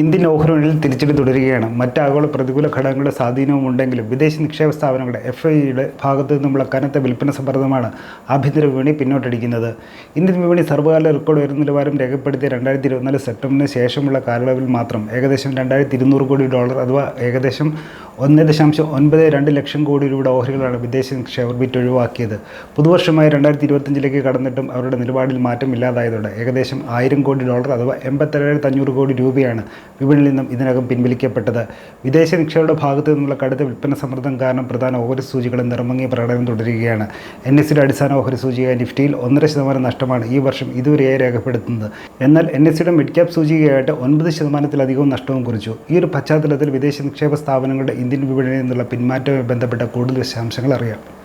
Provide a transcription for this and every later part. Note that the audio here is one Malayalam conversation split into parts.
ഇന്ത്യൻ ഓഹരികളിൽ തിരിച്ചടി തുടരുകയാണ്. മറ്റ് ആഗോള പ്രതികൂല ഘടകങ്ങളുടെ സ്വാധീനവും ഉണ്ടെങ്കിലും വിദേശ നിക്ഷേപ സ്ഥാപനങ്ങളുടെ എഫ് ഐയുടെ ഭാഗത്തു നിന്നുമുള്ള കനത്ത വിൽപ്പന സമ്മർദ്ദമാണ് ആഭ്യന്തര വിപണി പിന്നോട്ടടിക്കുന്നത്. ഇന്ത്യൻ വിപണി സർവകാല റെക്കോർഡ് ഉയർന്ന നിലവാരം രേഖപ്പെടുത്തിയ രണ്ടായിരത്തി ഇരുപത്തിനാല് സെപ്റ്റംബറിന് ശേഷമുള്ള കാലയളവിൽ മാത്രം ഏകദേശം രണ്ടായിരത്തി ഇരുന്നൂറ് കോടി ഡോളർ അഥവാ ഏകദേശം ഒന്ന് ദശാംശം ഒൻപത് രണ്ട് ലക്ഷം കോടി രൂപയുടെ ഓഹരികളാണ് വിദേശ നിക്ഷേപർ ബിറ്റ് ഒഴിവാക്കിയത്. പുതുവർഷമായി രണ്ടായിരത്തി ഇരുപത്തഞ്ചിലേക്ക് കടന്നിട്ടും അവരുടെ നിലപാടിൽ മാറ്റമില്ലാതായതോടെ ഏകദേശം ആയിരം കോടി ഡോളർ അഥവാ എൺപത്തേഴായിരത്തി അഞ്ഞൂറ് കോടി രൂപയാണ് വിപണിയിൽ നിന്നും ഇതിനകം പിൻവലിക്കപ്പെട്ടത്. വിദേശ നിക്ഷേപയുടെ ഭാഗത്തു നിന്നുള്ള കടുത്ത വിൽപ്പന സമ്മർദ്ദം കാരണം പ്രധാന ഓഹരി സൂചികളും നിറമങ്ങിയ പ്രകടനം തുടരുകയാണ്. എൻ എസ് സിയുടെ അടിസ്ഥാന ഓഹരി സൂചിക നിഫ്റ്റിയിൽ ഒന്നര ശതമാനം നഷ്ടമാണ് ഈ വർഷം ഇതുവരെയായി രേഖപ്പെടുത്തുന്നത്. എന്നാൽ എൻ എസ് സിയുടെ മിഡ് ക്യാപ് സൂചികയായിട്ട് ഒൻപത് ശതമാനത്തിലധികവും നഷ്ടവും കുറിച്ചു. ഈ ഒരു പശ്ചാത്തലത്തിൽ വിദേശ നിക്ഷേപ സ്ഥാപനങ്ങളുടെ ഇന്ത്യൻ വിപണിയിൽ നിന്നുള്ള പിന്മാറ്റവുമായി ബന്ധപ്പെട്ട കൂടുതൽ വിശദാംശങ്ങൾ അറിയാം.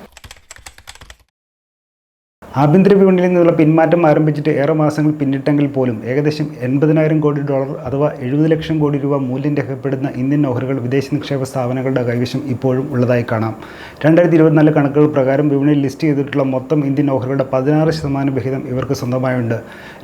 ആഭ്യന്തര വിപണിയിൽ നിന്നുള്ള പിന്മാറ്റം ആരംഭിച്ചിട്ട് ഏറെ മാസങ്ങൾ പിന്നിട്ടെങ്കിൽ പോലും ഏകദേശം എൺപതിനായിരം കോടി ഡോളർ അഥവാ എഴുപത് ലക്ഷം കോടി രൂപ മൂല്യം രേഖപ്പെടുന്ന ഇന്ത്യൻ ഓഹരികൾ വിദേശ നിക്ഷേപ സ്ഥാപനങ്ങളുടെ കൈവശം ഇപ്പോഴും ഉള്ളതായി കാണാം. രണ്ടായിരത്തി ഇരുപത്തിനാല് കണക്കുകൾ പ്രകാരം വിപണിയിൽ ലിസ്റ്റ് ചെയ്തിട്ടുള്ള മൊത്തം ഇന്ത്യൻ ഓഹരികളുടെ പതിനാറ് ശതമാനം വിഹിതം ഇവർക്ക് സ്വന്തമായുണ്ട്.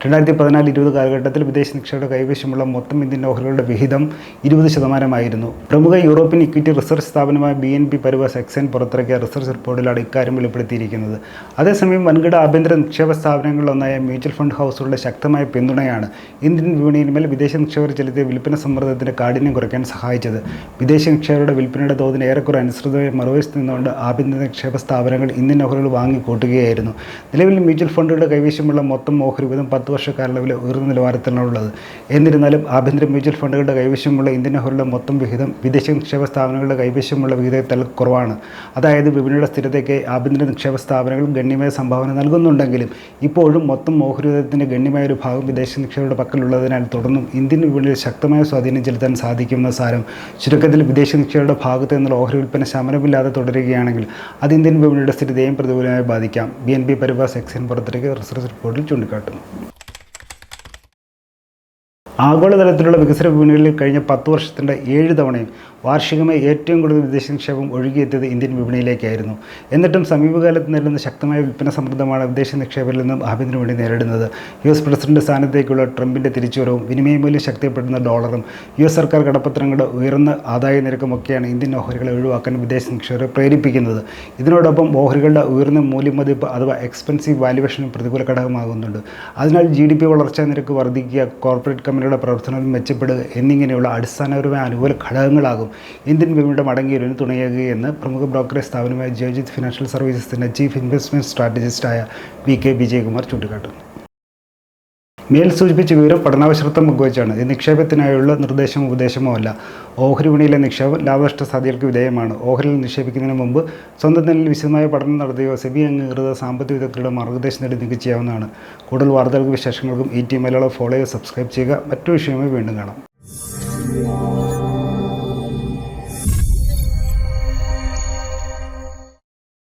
രണ്ടായിരത്തി പതിനാല് ഇരുപത് കാലഘട്ടത്തിൽ വിദേശ നിക്ഷേപയുടെ കൈവശമുള്ള മൊത്തം ഇന്ത്യൻ ഓഹരികളുടെ വിഹിതം ഇരുപത് ശതമാനമായിരുന്നു. പ്രമുഖ യൂറോപ്യൻ ഇക്വിറ്റി റിസർച്ച് സ്ഥാപനമായ B N P Paribas Exane പുറത്തിറക്കിയ റിസർച്ച് റിപ്പോർട്ടിലാണ് ഇക്കാര്യം വെളിപ്പെടുത്തിയിരിക്കുന്നത്. അതേസമയം വൻകിട ആഭ്യന്തര നിക്ഷേപ സ്ഥാപനങ്ങളിലൊന്നായ മ്യൂച്വൽ ഫണ്ട് ഹൗസുകളുടെ ശക്തമായ പിന്തുണയാണ് ഇന്ത്യൻ വിപണിയിന്മേൽ വിദേശ നിക്ഷേപർ ചെലുത്തിയ വിൽപ്പന സമ്മർദ്ദത്തിന്റെ കാഠിന്യം കുറയ്ക്കാൻ സഹായിച്ചത്. വിദേശ നിക്ഷേപരുടെ വിൽപ്പനയുടെ തോതിന് ഏറെക്കുറെ അനുസൃതമായി മറുവശത്ത് നിന്നുകൊണ്ട് ആഭ്യന്തര നിക്ഷേപ സ്ഥാപനങ്ങൾ ഇന്ത്യൻ ഓഹരികൾ വാങ്ങി കൂട്ടുകയായിരുന്നു. നിലവിൽ മ്യൂച്വൽ ഫണ്ടുകളുടെ കൈവശമുള്ള മൊത്തം ഓഹരി വീതം പത്ത് വർഷ കാലയളവിൽ ഉയർന്ന നിലവാരത്തിലാണുള്ളത് എന്നിരുന്നാലും ആഭ്യന്തര മ്യൂച്വൽ ഫണ്ടുകളുടെ കൈവശമുള്ള ഇന്ത്യൻ ഓഹരികളുടെ മൊത്തം വിഹിതം വിദേശ നിക്ഷേപ സ്ഥാപനങ്ങളുടെ കൈവശമുള്ള വിഹിതത്തിൽ കുറവാണ്. അതായത് വിപണിയുടെ സ്ഥിരതയ്ക്ക് ആഭ്യന്തര നിക്ഷേപ സ്ഥാപനങ്ങൾ ഗണ്യമായ സംഭാവന നൽകുന്നുണ്ടെങ്കിലും ഇപ്പോഴും മൊത്തം ഓഹരിയുദ്ധത്തിന്റെ ഗണ്യമായ ഒരു ഭാഗം വിദേശ നിക്ഷേപരുടെ പക്കലുള്ളതിനാൽ തുടർന്നും ഇന്ത്യൻ വിപണിയിൽ ശക്തമായ സ്വാധീനം ചെലുത്താൻ സാധിക്കുമെന്ന സാരം ചുരുക്കത്തിൽ വിദേശ നിക്ഷേപരുടെ ഭാഗത്ത് നിന്നുള്ള ഓഹരി വിൽപ്പന ശമനമില്ലാതെ തുടരുകയാണെങ്കിൽ അത് ഇന്ത്യൻ വിപണിയുടെ സ്ഥിരതയും പ്രതികൂലമായി ബാധിക്കാം. B N B Paribas Exane പുറത്തിറക്കിയ റിസർച്ച് റിപ്പോർട്ടിൽ ചൂണ്ടിക്കാട്ടുന്നു. ആഗോളതലത്തിലുള്ള വികസന വിപണികളിൽ കഴിഞ്ഞ പത്ത് വർഷത്തിന്റെ ഏഴ് തവണയും വാർഷികമായി ഏറ്റവും കൂടുതൽ വിദേശ നിക്ഷേപം ഒഴുകിയെത്തിയത് ഇന്ത്യൻ വിപണിയിലേക്കായിരുന്നു. എന്നിട്ടും സമീപകാലത്ത് നേരിടുന്ന ശക്തമായ വിൽപ്പന സമ്മർദ്ദമാണ് വിദേശ നിക്ഷേപരിൽ നിന്നും ആഭ്യന്തര നേരിടുന്നത്. യു എസ് പ്രസിഡന്റ് സ്ഥാനത്തേക്കുള്ള ട്രംപിന്റെ തിരിച്ചുവരവും വിനിമയ മൂല്യം ശക്തിപ്പെടുന്ന ഡോളറും യു എസ് സർക്കാർ കടപ്പത്രങ്ങളുടെ ഉയർന്ന ആദായ നിരക്കുമൊക്കെയാണ് ഇന്ത്യൻ ഓഹരികളെ ഒഴിവാക്കാൻ വിദേശ നിക്ഷേപരെ പ്രേരിപ്പിക്കുന്നത്. ഇതിനോടൊപ്പം ഓഹരികളുടെ ഉയർന്ന മൂല്യമതിപ്പ് അഥവാ എക്സ്പെൻസീവ് വാല്യുവേഷനും പ്രതികൂല ഘടകമാകുന്നുണ്ട്. അതിനാൽ ജി ഡി പി വളർച്ചാ നിരക്ക് വർദ്ധിക്കുക കോർപ്പറേറ്റ് കമ്പനികളുടെ പ്രവർത്തനങ്ങൾ മെച്ചപ്പെടുക എന്നിങ്ങനെയുള്ള അടിസ്ഥാനപരമായ അനുകൂല ഘടകങ്ങളാകും. ഇന്ത്യൻ വിപണിയുടെ മടങ്ങിയൊരു തുണയാകുകയെന്ന് പ്രമുഖ ബ്രോക്കറേജ് സ്ഥാപനമായ ജോജിത് ഫിനാൻഷ്യൽ സർവീസസിന്റെ ചീഫ് ഇൻവെസ്റ്റ്മെന്റ് സ്ട്രാറ്റജിസ്റ്റായ വി കെ വിജയകുമാർ ചൂണ്ടിക്കാട്ടുന്നു. മേൽ സൂചിപ്പിച്ച വിവരം പഠനാവശ്രത്വം പങ്കുവച്ചാണ് ഇത് നിക്ഷേപത്തിനായുള്ള നിർദ്ദേശമോ ഉപദേശമോ അല്ല. ഓഹരി വിപണിയിലെ നിക്ഷേപം ലാഭനഷ്ട സാധ്യതകൾക്ക് വിധേയമാണ്. ഓഹരിയിൽ നിക്ഷേപിക്കുന്നതിന് മുമ്പ് സ്വന്തം നിലയിൽ വിശദമായ പഠനം നടത്തുകയോ സെബി അംഗീകൃത സാമ്പത്തിക വിദഗ്ധരുടെ മാർഗനിർദ്ദേശം നേടി നിങ്ങൾക്ക് ചെയ്യാവുന്നതാണ്. കൂടുതൽ വാർത്തകൾക്കും വിശേഷങ്ങൾക്കും ഈ ടി മലയാളം ഫോളോ ചെയ്യുക സബ്സ്ക്രൈബ് ചെയ്യുക. മറ്റു വിഷയമായി വീണ്ടും കാണാം.